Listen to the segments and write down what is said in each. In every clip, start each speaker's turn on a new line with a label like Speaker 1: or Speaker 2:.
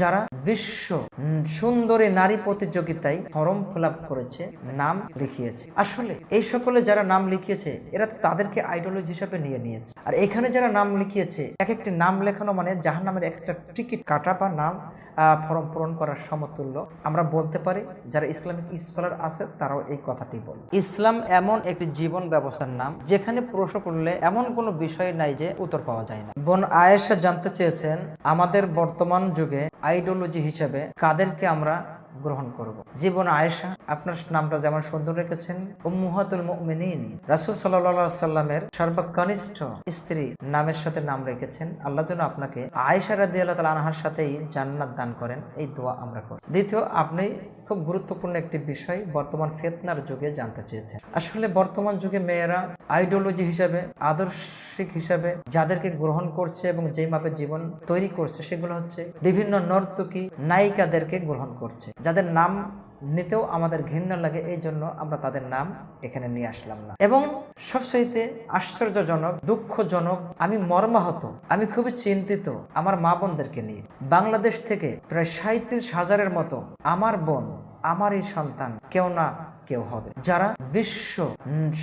Speaker 1: যারা বিশ্ব সুন্দরী নারী প্রতিযোগিতায় ফরম ফিল করেছে, নাম লিখিয়েছে। আসলে এই সকলে যারা নাম লিখিয়েছে, এরা তো তাদেরকে আইডিওলজি হিসাবে নিয়ে নিয়েছে। আর এখানে যারা নাম লিখিয়েছে, এক একটি নাম লেখানো মানে জাহান নামের একটা টিকিট কাটা বা নাম ফরম পূরণ করার সমতুল্য। আমরা বলতে পারি, যারা ইসলামিক স্কলার আছে, তারাও এই কথাটি বলে। ইসলাম এমন একটি জীবন ব্যবস্থার নাম, যেখানে প্রশ্ন করলে এমন কোনো বিষয় নাই যে উত্তর পাওয়া যায় না। বোন আয়েশা জানতে চেয়েছেন, আমাদের বর্তমান যুগে আইডিওলজি হিসেবে কাদেরকে আমরা গ্রহণ করব? জীবন আয়েশা, আপনার নামটা যেমন সুন্দর রেখেছেন, উম্মুহাতুল মুমিনিন, রাসূল সাল্লাল্লাহু সাল্লামের সর্বকনিষ্ঠ স্ত্রী নামের সাথে নাম রেখেছেন। আল্লাহ যেন আপনাকে আয়েশা রাদিয়াল্লাহু তাআলা আনহার সাথেই জান্নাত দান করেন। এই দোয়া আমরা করি। দ্বিতীয়, আপনি খুব গুরুত্বপূর্ণ একটি বিষয় বর্তমান ফেতনার যুগে জানতে চেয়েছেন। আসলে বর্তমান যুগে মেয়েরা আইডিওলজি হিসাবে আদর্শিক হিসাবে যাদেরকে গ্রহণ করছে এবং যেই মাপে জীবন তৈরি করছে, সেগুলো হচ্ছে বিভিন্ন নর্তকী নায়িকাদেরকে গ্রহণ করছে। যাদের নাম নিতেও আমাদের ঘৃণা লাগে, এই জন্য আমরা তাদের নাম এখানে নিয়ে আসলাম না। এবং সবচাইতে আশ্চর্যজনক, দুঃখজনক, আমি মর্মাহত, আমি খুবই চিন্তিত আমার মা বোনদেরকে নিয়ে। বাংলাদেশ থেকে প্রায় সাঁত্রিশ হাজারের মতো আমার বোন আমার এই সন্তান, কেউ না কেউ হবে। যারা বিশ্ব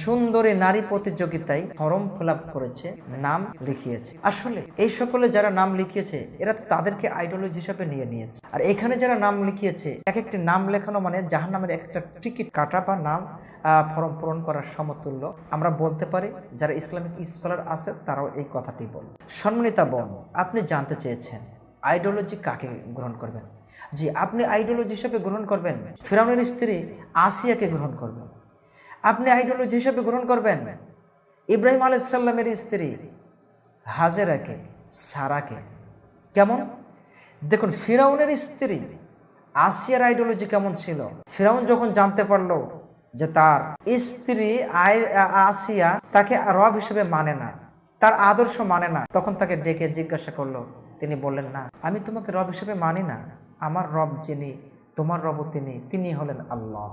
Speaker 1: সুন্দরী নারী প্রতিযোগিতায় ফর্ম ফিল করেছে, নাম লিখিয়েছে। আসলে এই সকলে যারা নাম লিখিয়েছে, এরা তো তাদেরকে আইডিওলজি হিসাবে নিয়ে নিয়েছে। আর এখানে যারা নাম লিখিয়েছে এক একটি নাম লেখানো মানে জাহান নামের একটা টিকিট কাটা বা নাম ফরম পূরণ করার সমতুল্য। আমরা বলতে পারি, যারা ইসলামিক স্কলার আছে, তারাও এই কথাটি বলে। সম্মানিতা বোন, আপনি জানতে চেয়েছেন আইডিওলজি কাকে গ্রহণ করবেন? জি আপনি আইডিওলজি হিসেবে গ্রহণ করবেন। ফিরাউনের স্ত্রী আসিয়াকে গ্রহণ করবেন। আপনি আইডিওলজি হিসেবে গ্রহণ করবেন। ইব্রাহিম আলাইসাল্লামের স্ত্রী হাজেরাকে, সারাকে কেমন? দেখুন, ফিরাউনের স্ত্রী আসিয়ার আইডিওলজি কেমন ছিল? ফিরাউন যখন জানতে পারল যে তার স্ত্রী আই- আসিয়া তাকে রব হিসেবে মানে না, তার আদর্শ মানে না, তখন তাকে ডেকে জিজ্ঞাসা করল। তিনি বললেন, না, আমি তোমাকে রব হিসেবে মানি না। আমার রব যিনি, তোমার রব তিনি তিনি হলেন আল্লাহ।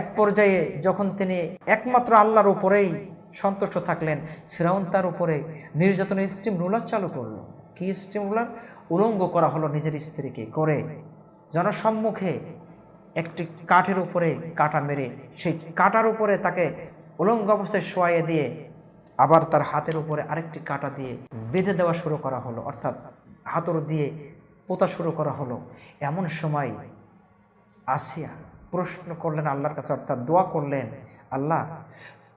Speaker 1: এক পর্যায়ে যখন তিনি একমাত্র আল্লাহর উপরেই সন্তুষ্ট থাকলেন, ফিরাউন তার উপরে নির্যাতনের স্টিম রুলার চালু করল। কি স্টিম রুলার? উলঙ্গ করা হলো নিজের স্ত্রীকে করে। জনসম্মুখে একটি কাঠের উপরে কাটা মেরে, সেই কাটার উপরে তাকে উলঙ্গ অবস্থায় শোয়াইয়ে দিয়ে আবার তার হাতের উপরে আরেকটি কাটা দিয়ে বেঁধে দেওয়া শুরু করা হলো। অর্থাৎ হাতর দিয়ে পোতা শুরু করা হলো। এমন সময় আসিয়া প্রশ্ন করলেন, আল্লাহর কাছে অর্থাৎ দোয়া করলেন, আল্লাহ,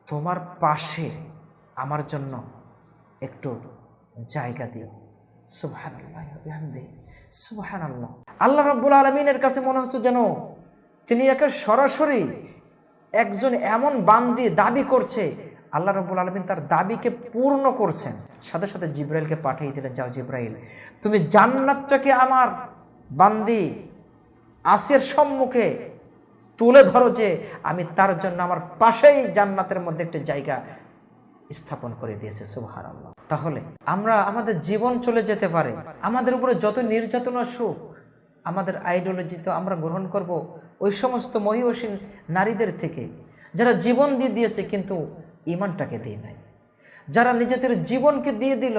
Speaker 1: তোমার পাশে আমার জন্য একটু জায়গা দিও। সুবহান আল্লাহ সুবহান আল্লাহ আল্লাহ রব্বুল আলমিনের কাছে মনে হচ্ছে যেন তিনি একে সরাসরি একজন এমন বান্দি দাবি করছে আল্লাহ রব্বুল আলমিন তার দাবিকে পূর্ণ করছেন। সাথে সাথে জিব্রাইলকে পাঠিয়ে দিলেন, যাও জিব্রাইল, তুমি জান্নাতটাকে আমার বান্দি আসের সম্মুখে তুলে ধরো যে আমি তার জন্য আমার পাশেই জান্নাতের মধ্যে একটা জায়গা স্থাপন করে দিয়েছে। সুবহান আল্লাহ তাহলে আমরা আমাদের জীবন চলে যেতে পারে। আমাদের উপরে যত নির্যাতনা সুখ আমাদের আইডিওলজি তো আমরা গ্রহণ করব ওই সমস্ত মহিষীন নারীদের থেকে, যারা জীবন দিয়ে দিয়েছে কিন্তু ইমানটাকে দিয়ে নাই। যারা নিজেদের জীবনকে দিয়ে দিল,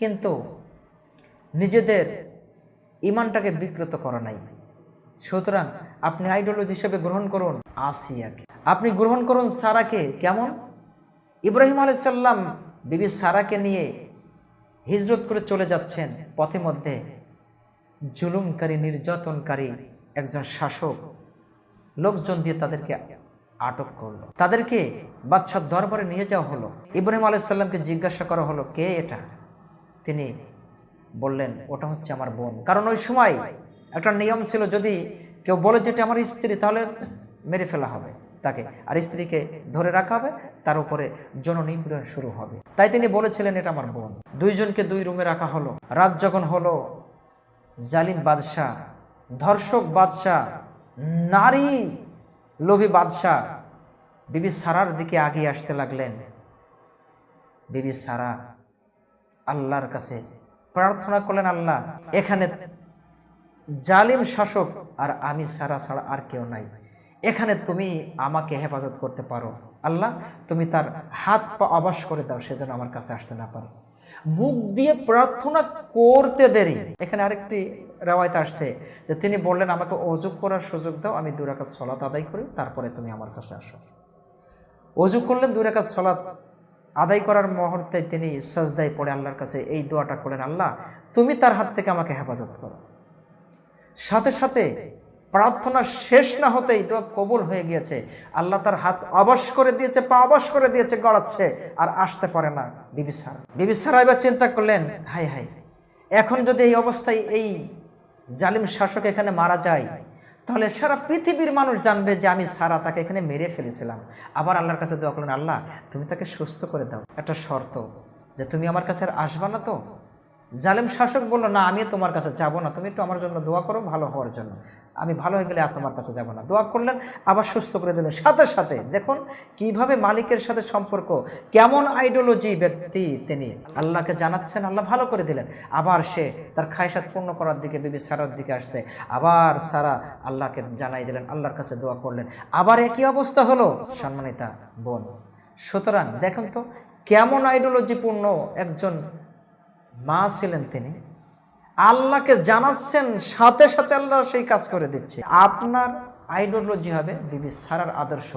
Speaker 1: কিন্তু নিজেদের ইমানটাকে বিকৃত করা নাই। সুতরাং আপনি আইডিওলজি হিসেবে গ্রহণ করুন আসিয়াকে। আপনি গ্রহণ করুন সারাকে কেমন? ইব্রাহিম আলাইসাল্লাম বিবি সারাকে নিয়ে হিজরত করে চলে যাচ্ছেন। পথে মধ্যে জুলুমকারী, নির্যাতনকারী একজন শাসক, লোকজন দিয়ে তাদেরকে আটক করল। তাদেরকে বাদশার দরবারে নিয়ে যাওয়া হলো। ইব্রাহিম আলাইসাল্লামকে জিজ্ঞাসা করা হলো, কে এটা? তিনি বললেন, ওটা হচ্ছে আমার বোন। কারণ ওই সময় একটা নিয়ম ছিল, যদি কেউ বলে যে আমার স্ত্রী, তাহলে মেরে ফেলা হবে তাকে। আর স্ত্রীকে ধরে রাখা হবে, তার উপরে জননিপীড়ন শুরু হবে। তাই তিনি বলেছিলেন, এটা আমার বোন। দুইজনকে দুই রুমে রাখা হলো। রাত যখন হলো, জালিম বাদশাহ, ধর্ষক বাদশাহ, নারী লোভী বাদশাহ বিবি সারার দিকে আগিয়ে আসতে লাগলেন। বিবি সারা আল্লাহর কাছে প্রার্থনা করলেন, আল্লাহ, এখানে জালিম শাসক আর আমি সারা ছাড়া আর কেউ নাই। এখানে তুমি আমাকে হেফাজত করতে পারো। আল্লাহ, তুমি তার হাত পা অবাস করে দাও সেজন্য আমার কাছে আসতে না পারে। মুখ দিয়ে প্রার্থনা করতে দেরি। এখানে আরেকটি রেওয়ায়ত আসছে যে তিনি বললেন, আমাকে অজু করার সুযোগ দাও, আমি দু রাকাত সলাত আদায় করি, তারপরে তুমি আমার কাছে আসো। অজু করলেন, দুই রাকাত সলাত আদায় করার মুহূর্তে তিনি সাজদায় পড়ে আল্লাহর কাছে এই দোয়াটা করলেন, আল্লাহ, তুমি তার হাত থেকে আমাকে হেফাজত করো। সাথে সাথে প্রার্থনা শেষ না হতেই তো কবুল হয়ে গিয়েছে। আল্লাহ তার হাত অবশ করে দিয়েছে, পা অবশ করে দিয়েছে, গড়াচ্ছে, আর আসতে পারে না বিবি সারা। বিবি সারা এবার চিন্তা করলেন হাই হাই এখন যদি এই অবস্থায় এই জালিম শাসক এখানে মারা যায়, তাহলে সারা পৃথিবীর মানুষ জানবে যে আমি সারা তাকে এখানে মেরে ফেলেছিলাম। আবার আল্লাহর কাছে দোয়া করলেন, আল্লাহ, তুমি তাকে সুস্থ করে দাও। একটা শর্ত, যে তুমি আমার কাছে আর আসবা না তো? জালেম শাসক বলল, না আমি তোমার কাছে যাব না। তুমি একটু আমার জন্য দোয়া করো, ভালো হওয়ার জন্য। আমি ভালো হয়ে গেলে আর তোমার কাছে যাব না। দোয়া করলেন, আবার সুস্থ করে দিলেন। সাথে সাথে দেখুন কীভাবে মালিকের সাথে সম্পর্ক, কেমন আইডিওলজি ব্যক্তি তিনি। আল্লাহকে জানাচ্ছেন, আল্লাহ ভালো করে দিলেন। আবার সে তার খায়সাত পূর্ণ করার দিকে, বিবি সারার দিকে আসছে। আবার সারা আল্লাহকে জানাই দিলেন, আল্লাহর কাছে দোয়া করলেন। আবার একই অবস্থা হলো, সম্মানিতা বোন। সুতরাং দেখেন তো, কেমন আইডিওলজিপূর্ণ একজন মা ছিলেন তিনি। আল্লাহকে জানাচ্ছেন, সাথে সাথে আল্লাহ সেই কাজ করে দিচ্ছে। আপনার আইডিওলজি হবে বিবি সারার আদর্শ।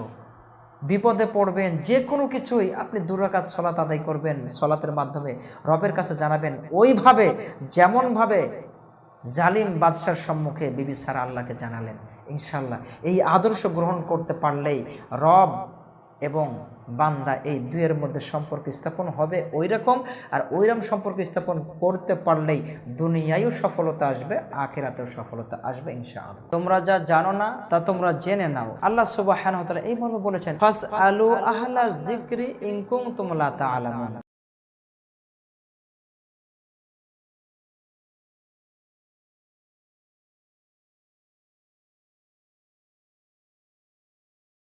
Speaker 1: বিপদে পড়বেন যে কোনো কিছুই আপনি দুরাকাত সলাত আদায় করবেন, সলাতের মাধ্যমে রবের কাছে জানাবেন। ওইভাবে, যেমনভাবে জালিম বাদশার সম্মুখে বিবি সারা আল্লাহকে জানালেন। ইনশাল্লাহ এই আদর্শ গ্রহণ করতে পারলেই রব এবং বান্দা এই দুয়ের মধ্যে সম্পর্ক স্থাপন হবে ওই রকম আর ওইরকম সম্পর্ক স্থাপন করতে পারলেই দুনিয়ায়ও সফলতা আসবে, আখেরাতেও সফলতা আসবে ইনশা তোমরা যা জানো না, তা তোমরা জেনে নাও। আল্লাহ সুবাহ এই মর্মে বলেছেন ফাস আলু আহলা জিক্রি ইন কুনতুম তা তাআলামুন।